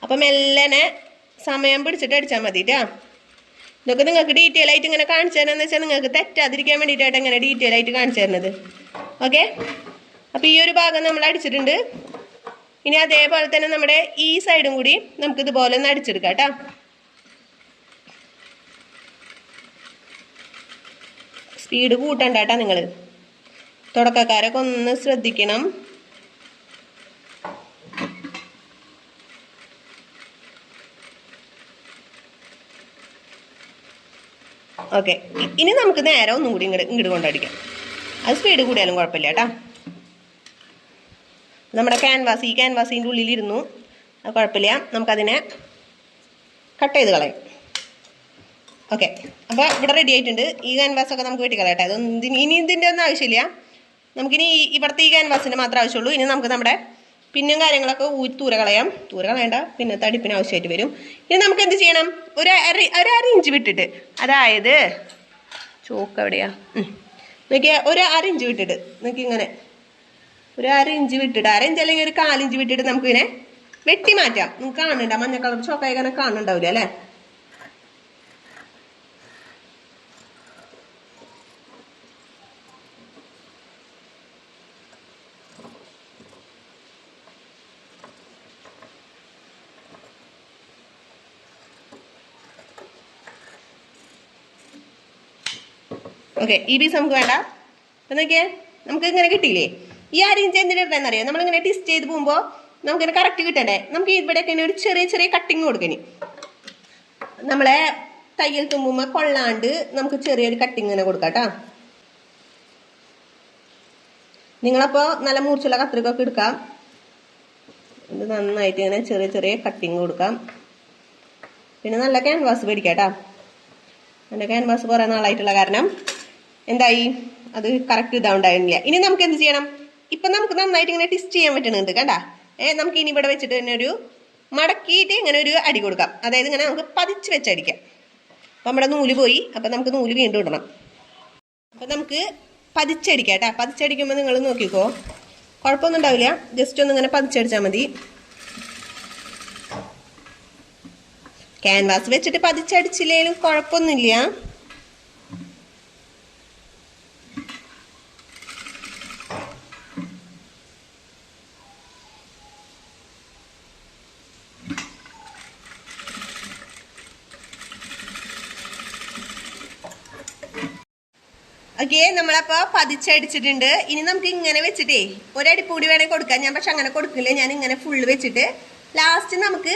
അപ്പം മെല്ലനെ സമയം പിടിച്ചിട്ട് അടിച്ചാൽ മതി കേട്ടോ ഇതൊക്കെ നിങ്ങൾക്ക് ഡീറ്റെയിൽ ആയിട്ട് ഇങ്ങനെ കാണിച്ചു തരാമെന്ന് വെച്ചാൽ നിങ്ങൾക്ക് തെറ്റാതിരിക്കാൻ വേണ്ടിയിട്ടായിട്ട് ഇങ്ങനെ ഡീറ്റെയിൽ ആയിട്ട് കാണിച്ചു തരുന്നത്. ഓക്കെ അപ്പോൾ ഈ ഒരു ഭാഗം നമ്മൾ അടിച്ചിട്ടുണ്ട്. ഇനി അതേപോലെ തന്നെ നമ്മുടെ ഈ സൈഡും കൂടി നമുക്കിതുപോലെ ഒന്ന് അടിച്ചെടുക്കാം കേട്ടോ സ്പീഡ് കൂട്ടണ്ട കേട്ടാ നിങ്ങൾ തുടക്കക്കാരൊക്കെ ഒന്ന് ശ്രദ്ധിക്കണം. ഓക്കെ. ഇനി നമുക്ക് നേരെ ഒന്നും കൂടി ഇങ്ങോട്ട് ഇങ്ങോട്ട് കൊണ്ടടിക്കാം. അത് സ്പീഡ് കൂടിയാലും കുഴപ്പമില്ല കേട്ടാ. നമ്മുടെ ക്യാൻവാസ് ഈ ക്യാൻവാസിന്റെ ഉള്ളിലിരുന്നു. അത് കുഴപ്പമില്ല. നമുക്കതിനെ കട്ട് ചെയ്ത് കളയാം. ഓക്കെ അപ്പോൾ ഇവിടെ റെഡി ആയിട്ടുണ്ട്. ഈ ക്യാൻവാസ് ഒക്കെ നമുക്ക് വെട്ടിക്കളയട്ടെ അതൊന്നും ഇതിന് ഇനി ഇതിന്റെ ഒന്നും ആവശ്യമില്ല. നമുക്കിനി ഇവിടുത്തെ ഈ ക്യാൻവാസിന്റെ മാത്രമേ ആവശ്യമുള്ളൂ. ഇനി നമുക്ക് നമ്മുടെ പിന്നും കാര്യങ്ങളൊക്കെ ഊരി തൂര കളയാം. തൂര കളയണ്ട. പിന്നെ തടിപ്പിന് ആവശ്യമായിട്ട് വരും. ഇനി നമുക്ക് എന്ത് ചെയ്യണം? ഒരു അര ഒരു അര ഇഞ്ച് വിട്ടിട്ട്. അതായത് ചോക്ക് എവിടെയാ? നോക്കിയാൽ നോക്കിയാ ഒരു അര ഇഞ്ച് വിട്ടിട്ട്. നോക്കി ഇങ്ങനെ. ഒരു അര ഇഞ്ച് വിട്ടിട്ട്. അര ഇഞ്ച് അല്ലെങ്കിൽ ഒരു കാലിഞ്ച് വിട്ടിട്ട് നമുക്കിങ്ങനെ വെട്ടി മാറ്റാം. നിങ്ങൾക്ക് കാണുന്നുണ്ടാവും മഞ്ഞ കളർ ചോക്കായി കാണുന്നുണ്ടാവില്ല അല്ലേ? ഓക്കെ ഈ പീസ് നമുക്ക് വേണ്ട. അപ്പം നോക്കിയേ നമുക്ക് ഇങ്ങനെ കിട്ടിയില്ലേ? ഈ അരിഞ്ച് ഇഞ്ച് എന്തിനാ അറിയാം? നമ്മളിങ്ങനെ ടിസ്റ്റ് ചെയ്ത് പോകുമ്പോൾ നമുക്കിങ്ങനെ കറക്റ്റ് കിട്ടണ്ടേ? നമുക്ക് ഇവിടെയൊക്കെ ഒരു ചെറിയ ചെറിയ കട്ടിങ് കൊടുക്കണി. നമ്മളെ തയ്യൽ തുമ്പുമ്പോൾ കൊള്ളാണ്ട് നമുക്ക് ചെറിയൊരു കട്ടിങ് ഇങ്ങനെ കൊടുക്കാം കേട്ടോ നിങ്ങളപ്പോൾ നല്ല മൂർച്ചുള്ള കത്രികൊക്കെ എടുക്കാം. ഇത് നന്നായിട്ട് ഇങ്ങനെ ചെറിയ ചെറിയ കട്ടിങ് കൊടുക്കാം. പിന്നെ നല്ല ക്യാൻവാസ് മേടിക്കാം കേട്ടോ എന്റെ ക്യാൻവാസ് കുറേ നാളായിട്ടുള്ള കാരണം. എന്തായി? അത് കറക്റ്റ് ഇതാവുണ്ടായിരുന്നില്ല ഇനി നമുക്ക് എന്ത് ചെയ്യണം? ഇപ്പം നമുക്ക് നന്നായിട്ട് ഇങ്ങനെ ടിസ്റ്റ് ചെയ്യാൻ പറ്റുന്നുണ്ട് കണ്ട? ഏഹ് നമുക്ക് ഇനി ഇവിടെ വെച്ചിട്ട് തന്നെ ഒരു മടക്കിയിട്ട് ഇങ്ങനെ ഒരു അടി കൊടുക്കാം. അതായത് ഇങ്ങനെ നമുക്ക് പതിച്ച് വെച്ചടിക്കാം അപ്പം നമ്മുടെ നൂൽ പോയി. അപ്പം നമുക്ക് നൂൽ വീണ്ടും ഇടണം. അപ്പം നമുക്ക് പതിച്ചടിക്കാം കേട്ടോ. പതിച്ചടിക്കുമ്പോൾ നിങ്ങൾ നോക്കിക്കോ. കുഴപ്പമൊന്നും ഉണ്ടാവില്ല. ജസ്റ്റ് ഒന്ന് ഇങ്ങനെ പതിച്ചടിച്ചാൽ മതി. ക്യാൻവാസ് വെച്ചിട്ട് പതിച്ചടിച്ചില്ലെങ്കിലും കുഴപ്പമൊന്നുമില്ല. ഓക്കെ നമ്മളപ്പോ പതിച്ചടിച്ചിട്ടുണ്ട്. ഇനി നമുക്ക് ഇങ്ങനെ വെച്ചിട്ടേ ഒരടിപ്പൂടി വേണേൽ കൊടുക്കാം. ഞാൻ പക്ഷെ അങ്ങനെ കൊടുക്കില്ല. ഞാൻ ഇങ്ങനെ ഫുള്ള് വെച്ചിട്ട് ലാസ്റ്റ് നമുക്ക്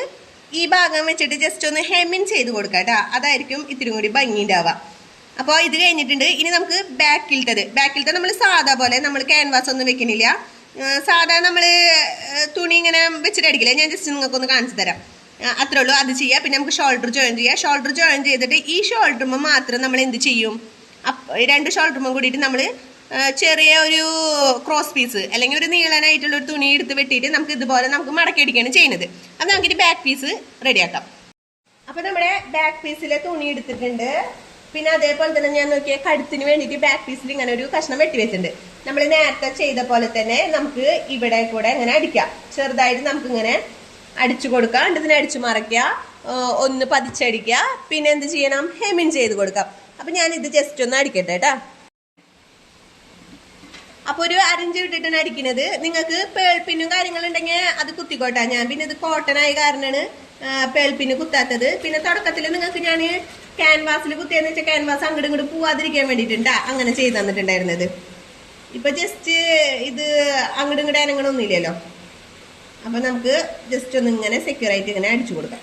ഈ ഭാഗം വെച്ചിട്ട് ജസ്റ്റ് ഒന്ന് ഹെമിൻ ചെയ്ത് കൊടുക്കാം കേട്ടോ. അതായിരിക്കും ഇത്തിരി കൂടി ഭംഗി ഉണ്ടാവുക. അപ്പോൾ ഇത് കഴിഞ്ഞിട്ടുണ്ട്. ഇനി നമുക്ക് ബാക്കിലത്തത് ബാക്കിലത്തെ നമ്മൾ സാധാ പോലെ നമ്മൾ ക്യാൻവാസ് ഒന്നും വെക്കണില്ല. സാധാ നമ്മൾ തുണി ഇങ്ങനെ വെച്ചിട്ട് അടിക്കില്ല? ഞാൻ ജസ്റ്റ് നിങ്ങൾക്കൊന്ന് കാണിച്ചു തരാം. അത്രേ ഉള്ളൂ. അത് ചെയ്യാം. പിന്നെ നമുക്ക് ഷോൾഡർ ജോയിൻ ചെയ്യാം. ഷോൾഡർ ജോയിൻ ചെയ്തിട്ട് ഈ ഷോൾഡറുമ്പോൾ മാത്രം നമ്മൾ എന്ത് ചെയ്യും? രണ്ട് ഷോൾഡറും കൂടിയിട്ട് നമ്മൾ ചെറിയ ഒരു ക്രോസ് പീസ് അല്ലെങ്കിൽ ഒരു നീളനായിട്ടുള്ള ഒരു തുണി എടുത്ത് വെട്ടിയിട്ട് നമുക്ക് ഇതുപോലെ നമുക്ക് മടക്കി അടിക്കുകയാണ് ചെയ്യുന്നത്. അത് നമുക്കിട്ട് ബാക്ക് പീസ് റെഡിയാക്കാം അപ്പൊ നമ്മുടെ ബാക്ക് പീസിലെ തുണി എടുത്തിട്ടുണ്ട്. പിന്നെ അതേപോലെ തന്നെ ഞാൻ നോക്കിയ കഴുത്തിന് വേണ്ടിയിട്ട് ബാക്ക് പീസിൽ ഇങ്ങനെ ഒരു കഷ്ണം വെട്ടി വെച്ചിട്ടുണ്ട്. നമ്മൾ നേരത്തെ ചെയ്ത പോലെ തന്നെ നമുക്ക് ഇവിടെ കൂടെ ഇങ്ങനെ അടിക്കാം. ചെറുതായിട്ട് നമുക്ക് ഇങ്ങനെ അടിച്ചു കൊടുക്കാം. ഇതിനെ അടിച്ചു മറയ്ക്കുക ഒന്ന് പതിച്ചടിക്കുക. പിന്നെ എന്ത് ചെയ്യണം? ഹെമിൻ ചെയ്ത് കൊടുക്കാം. അപ്പൊ ഞാൻ ഇത് ജസ്റ്റ് ഒന്ന് അടിക്കട്ടെ കേട്ടാ അപ്പോൾ ഒരു അരഞ്ച് ഇട്ടിട്ടാണ് അടിക്കുന്നത് നിങ്ങൾക്ക് പേൾപ്പിന്നും കാര്യങ്ങളുണ്ടെങ്കിൽ അത് കുത്തിക്കോട്ടെ. ഞാൻ പിന്നെ ഇത് കോട്ടൺ ആയ കാരണമാണ് പേൾപ്പിന് കുത്താത്തത്. പിന്നെ തുടക്കത്തിൽ നിങ്ങൾക്ക് ഞാൻ ക്യാൻവാസിൽ കുത്തിയെന്ന് വെച്ചാൽ ക്യാൻവാസ് അങ്ങോട്ട് ഇങ്ങോട്ട് പോവാതിരിക്കാൻ വേണ്ടിയിട്ടുണ്ടാ അങ്ങനെ ചെയ്തു തന്നിട്ടുണ്ടായിരുന്നത്. ഇപ്പൊ ജസ്റ്റ് ഇത് അങ്ങോട്ടും ഇങ്ങോട്ട് അനങ്ങണമൊന്നുമില്ലല്ലോ അപ്പൊ നമുക്ക് ജസ്റ്റ് ഒന്ന് ഇങ്ങനെ സെക്യൂർ ആയിട്ട് ഇങ്ങനെ അടിച്ചു കൊടുക്കാം.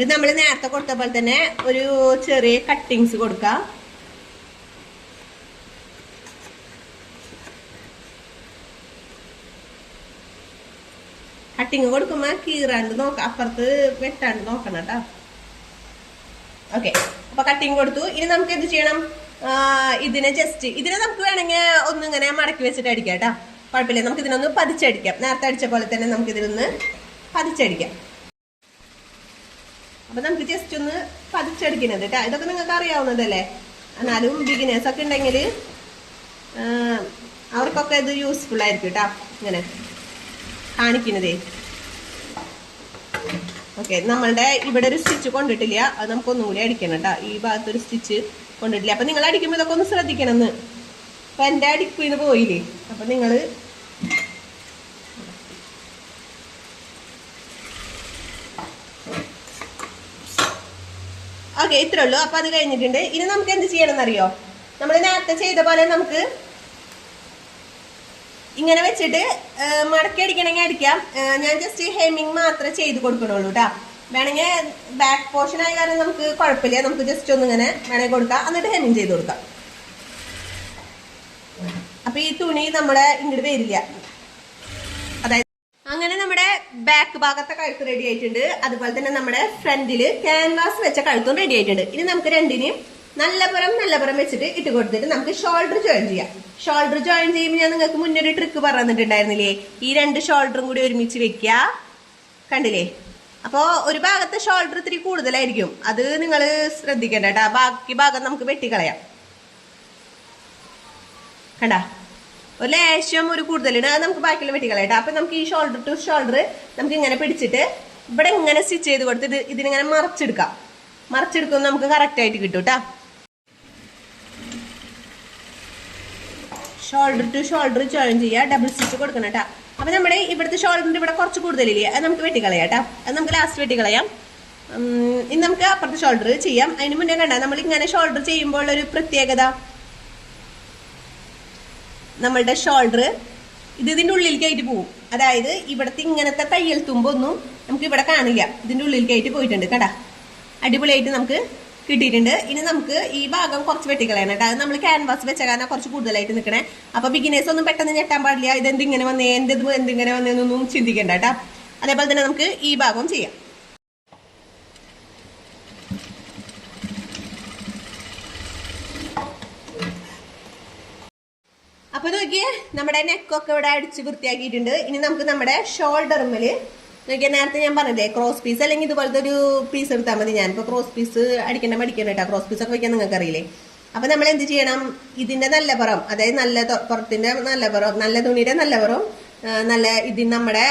ഇത് നമ്മൾ നേരത്തെ കൊടുത്ത പോലെ തന്നെ ഒരു ചെറിയ കട്ടിങ്സ് കൊടുക്കാം. കട്ടിങ് കൊടുക്കുമ്പോ കീറാണ്ട് നോക്കാം. അപ്പുറത്ത് വെട്ടാണ്ട് നോക്കണം കേട്ടോ. ഓക്കെ അപ്പൊ കട്ടിങ് കൊടുത്തു. ഇനി നമുക്ക് എന്ത് ചെയ്യണം? ഇതിനെ ജസ്റ്റ് ഇതിനെ നമുക്ക് വേണമെങ്കിൽ ഒന്നിങ്ങനെ മടക്കി വെച്ചിട്ട് അടിക്കാം കേട്ടോ. കുഴപ്പമില്ല. നമുക്ക് ഇതിനൊന്ന് പതിച്ചടിക്കാം. നേരത്തെ അടിച്ച പോലെ തന്നെ നമുക്ക് ഇതിനൊന്ന് പതിച്ചടിക്കാം. അപ്പൊ നമുക്ക് ജസ്റ്റ് ഒന്ന് പതിച്ചെടുക്കുന്നത് കേട്ടോ ഇതൊക്കെ നിങ്ങൾക്ക് അറിയാവുന്നതല്ലേ? എന്നാലും ബിഗിനേഴ്സ് ഒക്കെ ഉണ്ടെങ്കിൽ അവർക്കൊക്കെ ഇത് യൂസ്ഫുൾ ആയിരിക്കും കേട്ടോ ഇങ്ങനെ കാണിക്കുന്നതേ. ഓക്കെ നമ്മളുടെ ഇവിടെ ഒരു സ്റ്റിച്ച് കൊണ്ടിട്ടില്ല. അത് നമുക്ക് ഒന്നും കൂടി അടിക്കണം കേട്ടോ ഈ ഭാഗത്തൊരു സ്റ്റിച്ച് കൊണ്ടിട്ടില്ല. അപ്പൊ നിങ്ങൾ അടിക്കുമ്പോൾ ഇതൊക്കെ ഒന്ന് ശ്രദ്ധിക്കണം എന്ന് അപ്പൊ എന്റെ അടിപ്പിന്ന് പോയില്ലേ? അപ്പൊ നിങ്ങൾ ഓക്കെ ഇത്രേ ഉള്ളൂ. അപ്പൊ അത് കഴിഞ്ഞിട്ടുണ്ട്. ഇനി നമുക്ക് എന്ത് ചെയ്യണം എന്നറിയോ നമ്മൾ നേരത്തെ ചെയ്ത പോലെ നമുക്ക് ഇങ്ങനെ വെച്ചിട്ട് മടക്കി അടിക്കണമെങ്കിൽ അടിക്കാം. ഞാൻ ജസ്റ്റ് ഹെമ്മിങ് മാത്രമേ ചെയ്ത് കൊടുക്കണുള്ളൂ കേട്ടോ വേണമെങ്കിൽ ബാക്ക് പോർഷൻ ആയ കാരണം നമുക്ക് കുഴപ്പമില്ല. നമുക്ക് ജസ്റ്റ് ഒന്ന് ഇങ്ങനെ വേണമെങ്കിൽ കൊടുക്കാം. എന്നിട്ട് ഹെമ്മിങ് ചെയ്ത് കൊടുക്കാം. അപ്പൊ ഈ തുണി നമ്മുടെ ഇങ്ങോട്ട് വരില്ല. അങ്ങനെ നമ്മുടെ ബാക്ക് ഭാഗത്തെ കഴുത്ത് റെഡി ആയിട്ടുണ്ട്. അതുപോലെ തന്നെ നമ്മുടെ ഫ്രണ്ടിൽ ക്യാൻവാസ് വെച്ച കഴുത്തും റെഡി ആയിട്ടുണ്ട്. ഇനി നമുക്ക് രണ്ടിനെയും നല്ല പുറം നല്ല പുറം വെച്ചിട്ട് ഇട്ട് കൊടുത്തിട്ട് നമുക്ക് ഷോൾഡർ ജോയിൻ ചെയ്യാം. ഷോൾഡർ ജോയിൻ ചെയ്യുമ്പോൾ ഞാൻ നിങ്ങൾക്ക് മുന്നേ ഒരു ട്രിക്ക് പറഞ്ഞിട്ടുണ്ടായിരുന്നില്ലേ? ഈ രണ്ട് ഷോൾഡറും കൂടി ഒരുമിച്ച് വെക്കുക. കണ്ടില്ലേ? അപ്പോൾ ഒരു ഭാഗത്തെ ഷോൾഡർ ഇത്തിരി കൂടുതലായിരിക്കും. അത് നിങ്ങൾ ശ്രദ്ധിക്കേണ്ട കേട്ടോ. ബാക്കി ഭാഗം നമുക്ക് വെട്ടിക്കളയാം. കണ്ട? ഒരു ലേശം ഒരു കൂടുതലുണ്ട് അത് നമുക്ക് ബാക്കിയുള്ള വെട്ടിക്കളയട്ടെ അപ്പൊ നമുക്ക് ഈ ഷോൾഡർ ടു ഷോൾഡർ നമുക്ക് ഇങ്ങനെ പിടിച്ചിട്ട് ഇവിടെ ഇങ്ങനെ സ്റ്റിച്ച് ചെയ്ത് കൊടുത്തിട്ട് ഇതിനിങ്ങനെ മറച്ചെടുക്കാം. മറച്ചെടുക്കുമ്പോൾ നമുക്ക് കറക്റ്റ് ആയിട്ട് കിട്ടും കേട്ടാ. ഷോൾഡർ ടു ഷോൾഡർ ജോയിൻ ചെയ്യുക. ഡബിൾ സ്റ്റിച്ച് കൊടുക്കണം കേട്ടോ. അപ്പൊ നമ്മുടെ ഇവിടുത്തെ ഷോൾഡറിന്റെ ഇവിടെ കുറച്ച് കൂടുതലില്ലേ? അത് നമുക്ക് വെട്ടിക്കളയാം കേട്ടോ. അത് നമുക്ക് ലാസ്റ്റ് വെട്ടിക്കളയാം. ഇനി നമുക്ക് അപ്പുറത്തെ ഷോൾഡർ ചെയ്യാം. അതിന് മുന്നേ കണ്ട? നമ്മൾ ഇങ്ങനെ ഷോൾഡർ ചെയ്യുമ്പോൾ ഒരു പ്രത്യേകത. നമ്മളുടെ ഷോൾഡർ ഇത് ഇതിന്റെ ഉള്ളിലേക്കായിട്ട് പോകും അതായത് ഇവിടുത്തെ ഇങ്ങനത്തെ തയ്യൽ തുമ്പൊന്നും നമുക്ക് ഇവിടെ കാണില്ല. ഇതിന്റെ ഉള്ളിലേക്കായിട്ട് പോയിട്ടുണ്ട് കേട്ടാ. അടിപൊളിയായിട്ട് നമുക്ക് കിട്ടിയിട്ടുണ്ട്. ഇനി നമുക്ക് ഈ ഭാഗം കുറച്ച് വെട്ടിക്കളയണം കേട്ടോ. അത് നമ്മൾ ക്യാൻവാസ് വെച്ച കാരണം കുറച്ച് കൂടുതലായിട്ട് നിൽക്കണേ അപ്പോൾ ബിഗിനേഴ്സ് ഒന്നും പെട്ടെന്ന് ഞെട്ടാൻ പാടില്ല. ഇത് എന്തിങ്ങനെ വന്നേ എന്തെങ്കിലും എന്തിങ്ങനെ വന്നേന്നൊന്നും ചിന്തിക്കണ്ട കേട്ടോ. അതേപോലെ തന്നെ നമുക്ക് ഈ ഭാഗം ചെയ്യാം അപ്പൊ നോക്കിയേ നമ്മുടെ നെക്കൊക്കെ ഇവിടെ അടിച്ച് വൃത്തിയാക്കിയിട്ടുണ്ട്. ഇനി നമുക്ക് നമ്മുടെ ഷോൾഡറുമ്മൽ നോക്കിയാൽ നേരത്തെ ഞാൻ പറഞ്ഞില്ലേ ക്രോസ് പീസ് അല്ലെങ്കിൽ ഇതുപോലത്തെ ഒരു പീസ് എടുത്താൽ മതി ഇപ്പൊ ക്രോസ് പീസ് അടിക്കേണ്ട മടിക്കണം കേട്ടോ ക്രോസ് പീസ് ഒക്കെ വെക്കാൻ നിങ്ങൾക്ക് അറിയില്ലേ അപ്പം നമ്മൾ എന്ത് ചെയ്യണം? ഇതിന്റെ നല്ല പുറം അതായത് നല്ല പുറത്തിന്റെ നല്ല പുറം നല്ല തുണിയുടെ നല്ല പുറം നല്ല ഇതിന് നമ്മുടെ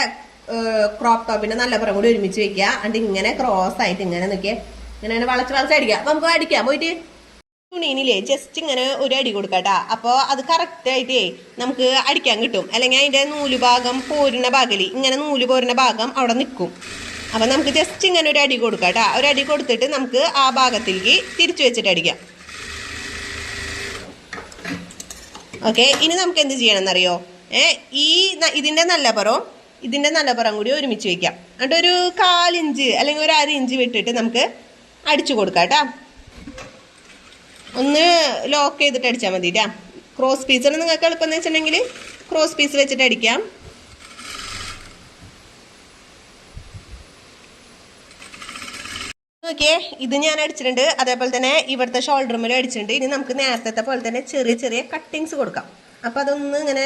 ക്രോപ്പ് ടോപ്പിന്റെ നല്ല പുറം കൂടി ഒരുമിച്ച് വെക്കുക. എന്നിട്ട് ഇങ്ങനെ ക്രോസ് ആയിട്ട് ഇങ്ങനെ നിൽക്കുക ഇങ്ങനെ വളച്ച് വളച്ച് അടിക്കുക. അപ്പം നമുക്ക് അടിക്കാം. പോയിട്ട് തുണിയിലെ ജസ്റ്റ് ഇങ്ങനെ ഒരു അടി കൊടുക്കട്ടാ. അപ്പോൾ അത് കറക്റ്റ് ആയിട്ടേ നമുക്ക് അടിക്കാൻ കിട്ടും. അല്ലെങ്കിൽ അതിന്റെ നൂൽ ഭാഗം പോരുന്ന ഭാഗലി ഇങ്ങനെ നൂൽ പോരുന്ന ഭാഗം അവിടെ നിൽക്കും. അപ്പൊ നമുക്ക് ജസ്റ്റ് ഇങ്ങനെ ഒരു അടി കൊടുക്കട്ടാ. ഒരു അടി കൊടുത്തിട്ട് നമുക്ക് ആ ഭാഗത്തിലേക്ക് തിരിച്ചു വെച്ചിട്ട് അടിക്കാം. ഓക്കെ ഇനി നമുക്ക് എന്ത് ചെയ്യണം എന്നറിയോ ഏ ഈ ഇതിന്റെ നല്ല പുറം ഇതിന്റെ നല്ല പുറം കൂടി ഒരുമിച്ച് വെക്കാം. എന്നിട്ടൊരു കാലിഞ്ച് അല്ലെങ്കിൽ ഒരു അര ഇഞ്ച് വിട്ടിട്ട് നമുക്ക് അടിച്ചു കൊടുക്കാം കേട്ടാ ഒന്ന് ലോക്ക് ചെയ്തിട്ട് അടിച്ചാൽ മതി ഇല്ല ക്രോസ് പീസാണ് നിങ്ങൾക്ക് എളുപ്പം എന്ന് വെച്ചിട്ടുണ്ടെങ്കിൽ ക്രോസ് പീസ് വെച്ചിട്ട് അടിക്കാം. നോക്കിയേ ഇത് ഞാൻ അടിച്ചിട്ടുണ്ട്. അതേപോലെ തന്നെ ഇവിടുത്തെ ഷോൾഡർ മേലും അടിച്ചിട്ടുണ്ട്. ഇനി നമുക്ക് നേരത്തെ പോലെ തന്നെ ചെറിയ ചെറിയ കട്ടിങ്സ് കൊടുക്കാം. അപ്പം അതൊന്ന് ഇങ്ങനെ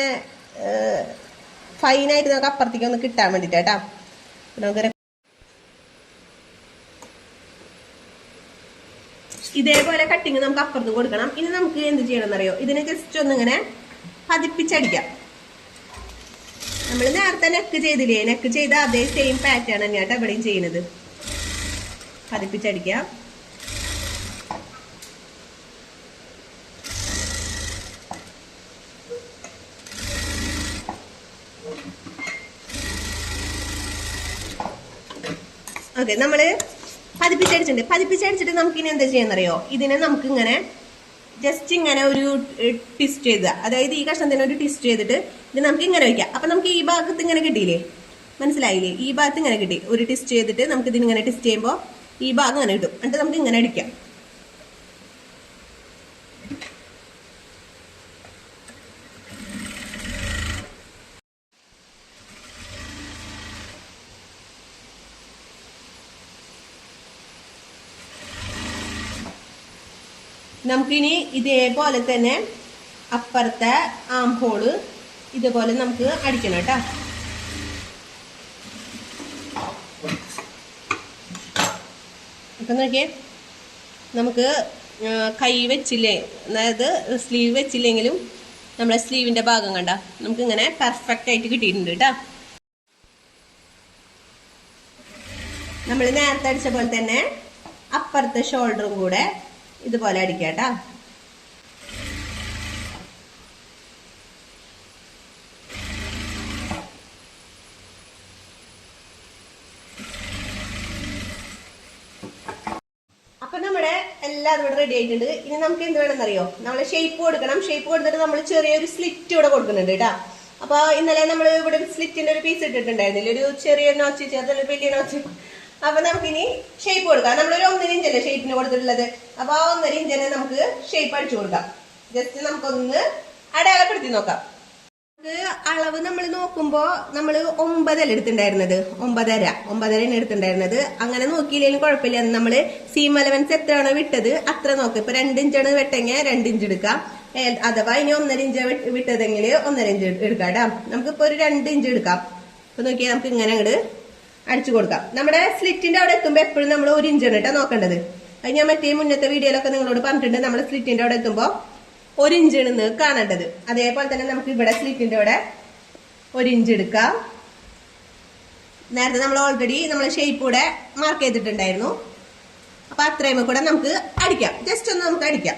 ഫൈനായിട്ട് നമുക്ക് അപ്പുറത്തേക്ക് ഒന്ന് കിട്ടാൻ വേണ്ടിയിട്ടാ നമുക്ക് ഇതേപോലെ കട്ടിങ് നമുക്ക് അപ്പുറത്ത് കൊടുക്കണം. ഇനി നമുക്ക് എന്ത് ചെയ്യണമെന്നറിയോ? ഇതിനെ ജസ്റ്റ് ഒന്നിങ്ങനെ പതിപ്പിച്ചടിക്കാം. നമ്മൾ നേരത്തെ നെക്ക് ചെയ്തില്ലേ? നെക്ക് ചെയ്ത അതേ സെയിം പാറ്റേൺ തന്നെയാട്ടോ എവിടെയും ചെയ്യുന്നത്. പതിപ്പിച്ചടിക്കാം. ഓക്കെ നമ്മൾ പതിപ്പിച്ചടിച്ചിട്ടുണ്ട്. പതിപ്പിച്ചടിച്ചിട്ട് നമുക്ക് ഇനി എന്താ ചെയ്യാന്നറിയോ? ഇതിനെ നമുക്ക് ഇങ്ങനെ ജസ്റ്റ് ഇങ്ങനെ ഒരു ട്വിസ്റ്റ് ചെയ്ത. അതായത് ഈ കഷ്ണത്തിന് ഒരു ട്വിസ്റ്റ് ചെയ്തിട്ട് ഇത് നമുക്ക് ഇങ്ങനെ വയ്ക്കാം അപ്പൊ നമുക്ക് ഈ ഭാഗത്ത് ഇങ്ങനെ കിട്ടിയില്ലേ? മനസ്സിലായില്ലേ? ഈ ഭാഗത്ത് ഇങ്ങനെ കിട്ടി. ഒരു ട്വിസ്റ്റ് ചെയ്തിട്ട് നമുക്ക് ഇതിന് ഇങ്ങനെ ട്വിസ്റ്റ് ചെയ്യുമ്പോൾ ഈ ഭാഗം ഇങ്ങനെ കിട്ടും. എന്നിട്ട് നമുക്ക് ഇങ്ങനെ അടിക്കാം. നമുക്കിനി ഇതേപോലെ തന്നെ അപ്പുറത്തെ ആം ഇതുപോലെ നമുക്ക് അടിക്കണം കേട്ടോ. അപ്പം നോക്കിയേ നമുക്ക് കൈ വെച്ചില്ലേ അതായത് സ്ലീവ് വെച്ചില്ലെങ്കിലും നമ്മുടെ സ്ലീവിന്റെ ഭാഗം കണ്ട നമുക്ക് ഇങ്ങനെ പെർഫെക്റ്റ് ആയിട്ട് കിട്ടിയിട്ടുണ്ട് കേട്ടോ. നമ്മൾ നേരത്തെ അടിച്ച പോലെ തന്നെ അപ്പുറത്തെ ഷോൾഡറും കൂടെ ഇതുപോലെ അടിക്കാം കേട്ടോ. അപ്പൊ നമ്മുടെ എല്ലാം ഇവിടെ റെഡി ആയിട്ടുണ്ട്. ഇനി നമുക്ക് എന്ത് വേണമെന്നറിയോ? നമ്മൾ ഷേപ്പ് കൊടുക്കണം. ഷേപ്പ് കൊടുത്തിട്ട് നമ്മൾ ചെറിയൊരു സ്ലിറ്റ് ഇവിടെ കൊടുക്കുന്നുണ്ട് കേട്ടോ. അപ്പൊ ഇന്നലെ നമ്മൾ ഇവിടെ സ്ലിറ്റിന്റെ ഒരു പീസ് ഇട്ടിട്ടുണ്ടായിരുന്നില്ല? ഒരു ചെറിയ നോച്ച് ചേർത്തല്ലോ വലിയ നോച്ച് അപ്പൊ നമുക്കിനി ഷേപ്പ് കൊടുക്കാം. നമ്മളൊരു ഒന്നര ഇഞ്ചല്ലേ ഷേപ്പിന് കൊടുത്തിട്ടുള്ളത്? അപ്പൊ ആ ഒന്നര ഇഞ്ചിനെ നമുക്ക് ഷേപ്പ് അടിച്ചു കൊടുക്കാം. ജസ്റ്റ് നമുക്കൊന്ന് അടയാളപ്പെടുത്തി നോക്കാം. അളവ് നമ്മൾ നോക്കുമ്പോ നമ്മൾ ഒമ്പതല്ല എടുത്തിട്ടുണ്ടായിരുന്നത്? ഒമ്പതര. ഒമ്പതരയാണ് എടുത്തിട്ടുണ്ടായിരുന്നത്. അങ്ങനെ നോക്കിയില്ലെങ്കിലും കുഴപ്പമില്ല. നമ്മൾ സീം അലവൻസ് എത്രയാണോ വിട്ടത് അത്ര നോക്കുക ഇപ്പൊ രണ്ട് ഇഞ്ചാണ് വെട്ടെങ്കിൽ രണ്ട് ഇഞ്ച് എടുക്കാം. അഥവാ ഇനി ഒന്നര ഇഞ്ച് വിട്ടതെങ്കിൽ ഒന്നര ഇഞ്ച് എടുക്കാം കേട്ടോ നമുക്കിപ്പോ ഒരു രണ്ട് ഇഞ്ച് എടുക്കാം. ഇപ്പൊ നോക്കിയാൽ നമുക്ക് ഇങ്ങനെ അങ്ങോട്ട് അടിച്ചു കൊടുക്കാം. നമ്മുടെ സ്ലിറ്റിന്റെ അവിടെ എത്തുമ്പോ എപ്പോഴും നമ്മൾ ഒരു ഇഞ്ചാണ് കേട്ടോ നോക്കേണ്ടത്. അത് ഞാൻ മറ്റേ മുന്നത്തെ വീഡിയോയിലൊക്കെ നിങ്ങളോട് പറഞ്ഞിട്ടുണ്ട്. നമ്മുടെ സ്ലിറ്റിന്റെ അവിടെ എത്തുമ്പോ ഒരു ഇഞ്ചാണ് നിന്ന് കാണേണ്ടത്. അതേപോലെ തന്നെ നമുക്ക് ഇവിടെ സ്ലിറ്റിന്റെ അവിടെ ഒരു ഇഞ്ച് എടുക്കാം. നേരത്തെ നമ്മൾ ഓൾറെഡി നമ്മളെ ഷേപ്പ് കൂടെ മാർക്ക് ചെയ്തിട്ടുണ്ടായിരുന്നു. അപ്പൊ അത്രയും കൂടെ നമുക്ക് അടിക്കാം. ജസ്റ്റ് ഒന്ന് നമുക്ക് അടിക്കാം.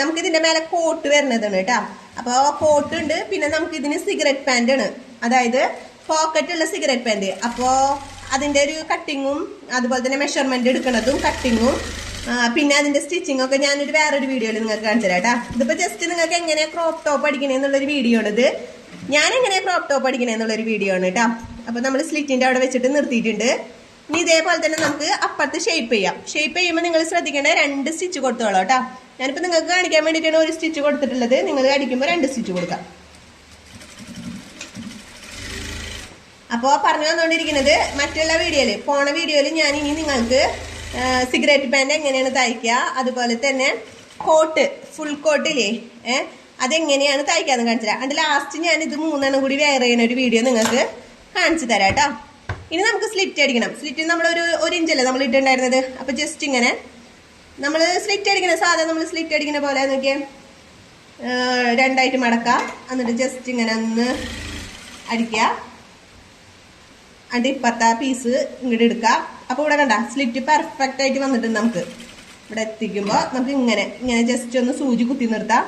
നമുക്ക് ഇതിന്റെ മേലെ കോട്ട് വരുന്നതാണ് കേട്ടാ അപ്പൊ കോട്ട് ഉണ്ട്. പിന്നെ നമുക്ക് ഇതിന് സിഗരറ്റ് പാന്റ് ആണ്. അതായത് പോക്കറ്റ് ഉള്ള സിഗരറ്റ് പാന്റ്. അപ്പോൾ അതിന്റെ ഒരു കട്ടിങ്ങും അതുപോലെ തന്നെ മെഷർമെന്റ് എടുക്കുന്നതും കട്ടിങ്ങും. പിന്നെ അതിന്റെ സ്റ്റിച്ചിങ് ഒക്കെ ഞാനൊരു വേറൊരു വീഡിയോയിൽ നിങ്ങൾക്ക് കാണിച്ചു തരാം കേട്ടോ ഇതിപ്പോൾ ജസ്റ്റ് നിങ്ങൾക്ക് എങ്ങനെ ക്രോപ്പ് ടോപ്പ് അടിക്കണേ എന്നുള്ളൊരു വീഡിയോ ആണിത് ഞാൻ എങ്ങനെ ക്രോപ്പ് ടോപ്പ് അടിക്കണേ എന്നുള്ളൊരു വീഡിയോ ആണ് കേട്ടോ അപ്പോൾ നമ്മൾ സ്ലിറ്റിന്റെ അവിടെ വെച്ചിട്ട് നിർത്തിയിട്ടുണ്ട്. ഇനി ഇതേപോലെ തന്നെ നമുക്ക് അപ്പുറത്ത് ഷേപ്പ് ചെയ്യാം. ഷേപ്പ് ചെയ്യുമ്പോൾ നിങ്ങൾ ശ്രദ്ധിക്കേണ്ട രണ്ട് സ്റ്റിച്ച് കൊടുത്തോളാം കേട്ടോ ഞാനിപ്പോൾ നിങ്ങൾക്ക് കാണിക്കാൻ വേണ്ടിയിട്ടാണ് ഒരു സ്റ്റിച്ച് കൊടുത്തിട്ടുള്ളത്. നിങ്ങൾ അടിക്കുമ്പോൾ രണ്ട് സ്റ്റിച്ച് കൊടുക്കാം. അപ്പോൾ പറഞ്ഞു വന്നുകൊണ്ടിരിക്കുന്നത് മറ്റുള്ള വീഡിയോയിൽ പോണ വീഡിയോയിൽ ഞാൻ ഇനി നിങ്ങൾക്ക് സിഗരറ്റ് പാന്റ് എങ്ങനെയാണ് തയ്ക്കുക അതുപോലെ തന്നെ കോട്ട് ഫുൾ കോട്ടില്ലേ ഏഹ് അതെങ്ങനെയാണ് തയ്ക്കാന്ന് കാണിച്ചില്ല തരാം അതിന്റെ ലാസ്റ്റ് ഞാൻ ഇത് മൂന്നെണ്ണം കൂടി വെയർ ചെയ്യുന്ന ഒരു വീഡിയോ നിങ്ങൾക്ക് കാണിച്ചു തരാം കേട്ടോ. ഇനി നമുക്ക് സ്ലിറ്റ് അടിക്കണം. സ്ലിറ്റ് നമ്മൾ ഒരു ഒരു ഇഞ്ചല്ലേ നമ്മൾ ഇട്ടുണ്ടായിരുന്നത് അപ്പോൾ ജസ്റ്റ് ഇങ്ങനെ നമ്മൾ സ്ലിറ്റ് അടിക്കണം സാധാരണ നമ്മൾ സ്ലിറ്റ് അടിക്കുന്ന പോലെ നോക്കിയേ രണ്ടായിട്ട് മടക്കാം. എന്നിട്ട് ജസ്റ്റ് ഇങ്ങനെ ഒന്ന് അടിക്കുക. അതിന്റെ ഇപ്പത്തെ പീസ് ഇങ്ങോട്ട് എടുക്കാം. അപ്പോൾ ഇവിടെ കണ്ട സ്ലിറ്റ് പെർഫെക്റ്റ് ആയിട്ട് വന്നിട്ടുണ്ട് നമുക്ക്. ഇവിടെ എത്തിക്കുമ്പോൾ നമുക്ക് ഇങ്ങനെ ഇങ്ങനെ ജസ്റ്റ് ഒന്ന് സൂചി കുത്തി നിർത്താം.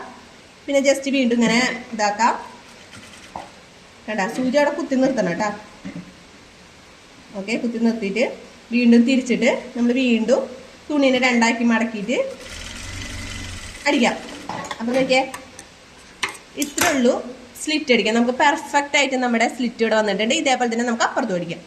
പിന്നെ ജസ്റ്റ് വീണ്ടും ഇങ്ങനെ ഇതാക്കാം. കണ്ട സൂചി അവിടെ കുത്തി നിർത്തണം കേട്ടോ. ഓക്കെ കുത്തി നിർത്തിയിട്ട് വീണ്ടും തിരിച്ചിട്ട് നമ്മൾ വീണ്ടും തുണീനെ രണ്ടാക്കി മടക്കിയിട്ട് അടിക്കാം. അപ്പം നോക്കിയേ ഇത്രേ ഉള്ളൂ. സ്ലിറ്റ് അടിക്കാം. നമുക്ക് പെർഫെക്റ്റ് ആയിട്ട് നമ്മുടെ സ്ലിറ്റ് ഇവിടെ വന്നിട്ടുണ്ട്. ഇതേപോലെ തന്നെ നമുക്ക് അപ്പുറത്തും അടിക്കാം.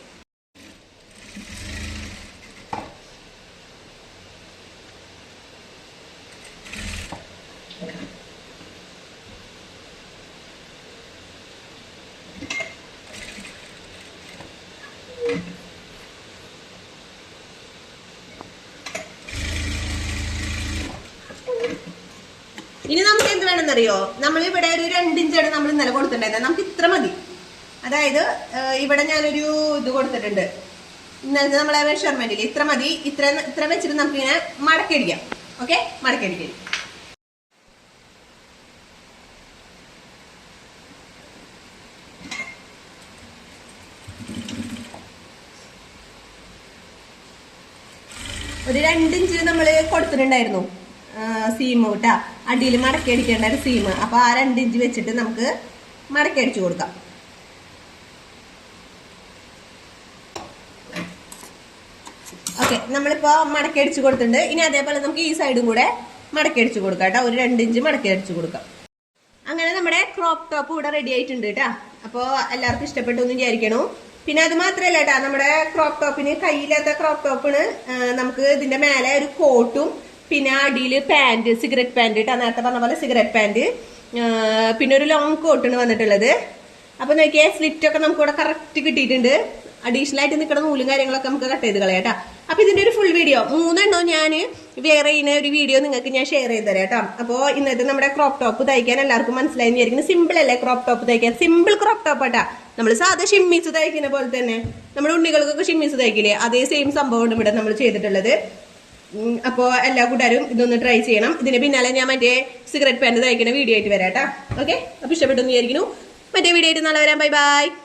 ഇനി നമുക്ക് എന്ത് വേണമെന്നറിയോ? നമ്മൾ ഇവിടെ ഒരു രണ്ടിഞ്ചാണ് നമ്മൾ ഇന്നലെ കൊടുത്തിട്ടുണ്ടായിരുന്നത് നമുക്ക് ഇത്ര മതി. അതായത് ഇവിടെ ഞാനൊരു ഇത് കൊടുത്തിട്ടുണ്ട്. ഇന്നലത്തെ നമ്മളെ മെഷർമെന്റിൽ ഇത്ര മതി. ഇത്ര ഇത്ര വെച്ചിട്ട് നമുക്ക് ഇങ്ങനെ മടക്കടിക്കാം ഓക്കെ? മടക്കടിക്കാം ഒരു രണ്ടിഞ്ച് നമ്മൾ കൊടുത്തിട്ടുണ്ടായിരുന്നു. സീം കേട്ടാ അടിയിൽ മടക്കി അടിക്കേണ്ട ഒരു സീമ് അപ്പൊ ആ രണ്ടിഞ്ച് വെച്ചിട്ട് നമുക്ക് മടക്കി അടിച്ചു കൊടുക്കാം. ഓക്കെ നമ്മളിപ്പോ മടക്കി അടിച്ചു കൊടുത്തിട്ടുണ്ട്. ഇനി അതേപോലെ നമുക്ക് ഈ സൈഡും കൂടെ മടക്കി അടിച്ചു കൊടുക്കാം കേട്ടോ. ഒരു രണ്ട് ഇഞ്ച് മടക്കി അടിച്ചു കൊടുക്കാം. അങ്ങനെ നമ്മുടെ ക്രോപ്പ് ടോപ്പ് ഇവിടെ റെഡി ആയിട്ടുണ്ട് കേട്ടോ. അപ്പോ എല്ലാവർക്കും ഇഷ്ടപ്പെട്ടു എന്ന് വിചാരിക്കണു. പിന്നെ അത് മാത്രല്ല കേട്ടാ നമ്മുടെ ക്രോപ്പ് ടോപ്പിന് കയ്യില്ലാത്ത ക്രോപ്പ് ടോപ്പിന് നമുക്ക് ഇതിന്റെ മേലെ ഒരു കോട്ടും പിന്നെ അടിയിൽ പാന്റ് സിഗരറ്റ് പാന്റ് കേട്ടോ നേരത്തെ പറഞ്ഞ പോലെ സിഗരറ്റ് പാന്റ് പിന്നെ ഒരു ലോങ് കോട്ടാണ് വന്നിട്ടുള്ളത്. അപ്പോൾ നോക്കിയാൽ സ്ലിറ്റൊക്കെ നമുക്ക് ഇവിടെ കറക്റ്റ് കിട്ടിയിട്ടുണ്ട്. അഡീഷണൽ ആയിട്ട് നിൽക്കുന്ന നൂലും കാര്യങ്ങളൊക്കെ നമുക്ക് കട്ട് ചെയ്ത് കളയാം കേട്ടോ. അപ്പോൾ ഇതിന്റെ ഒരു ഫുൾ വീഡിയോ മൂന്നെണ്ണോ ഞാൻ വേറെ ഇതിനെ ഒരു വീഡിയോ നിങ്ങൾക്ക് ഞാൻ ഷെയർ ചെയ്ത് തരാം കേട്ടോ. അപ്പോൾ ഇന്നത്തെ നമ്മുടെ ക്രോപ്പ് ടോപ്പ് തയ്ക്കാൻ എല്ലാവർക്കും മനസ്സിലായി വിചാരിക്കുന്നത് സിമ്പിൾ അല്ലേ ക്രോപ്പ് ടോപ്പ് തയ്ക്കാൻ? സിമ്പിൾ ക്രോപ്പ് ടോപ്പ് ആട്ടാ. നമ്മൾ സാധാ ഷിമ്മീസ് തയ്ക്കുന്ന പോലെ തന്നെ. നമ്മുടെ ഉണ്ണികൾക്കൊക്കെ ഷിമ്മീസ് തയ്ക്കില്ലേ? അതേ സെയിം സംഭവമാണ് ഇവിടെ നമ്മൾ ചെയ്തിട്ടുള്ളത്. അപ്പോ എല്ലാ കൂട്ടുകാരും ഇതൊന്ന് ട്രൈ ചെയ്യണം. ഇതിന് പിന്നാലെ ഞാൻ മറ്റേ സിഗരറ്റ് പാന്റ് തയ്ക്കുന്ന വീഡിയോ ആയിട്ട് വരാം കേട്ടോ. ഓക്കെ അപ്പൊ ഇഷ്ടപ്പെട്ടു വിചാരിക്കുന്നു. മറ്റേ വീഡിയോ ആയിട്ട് നാളെ വരാം. Bye bye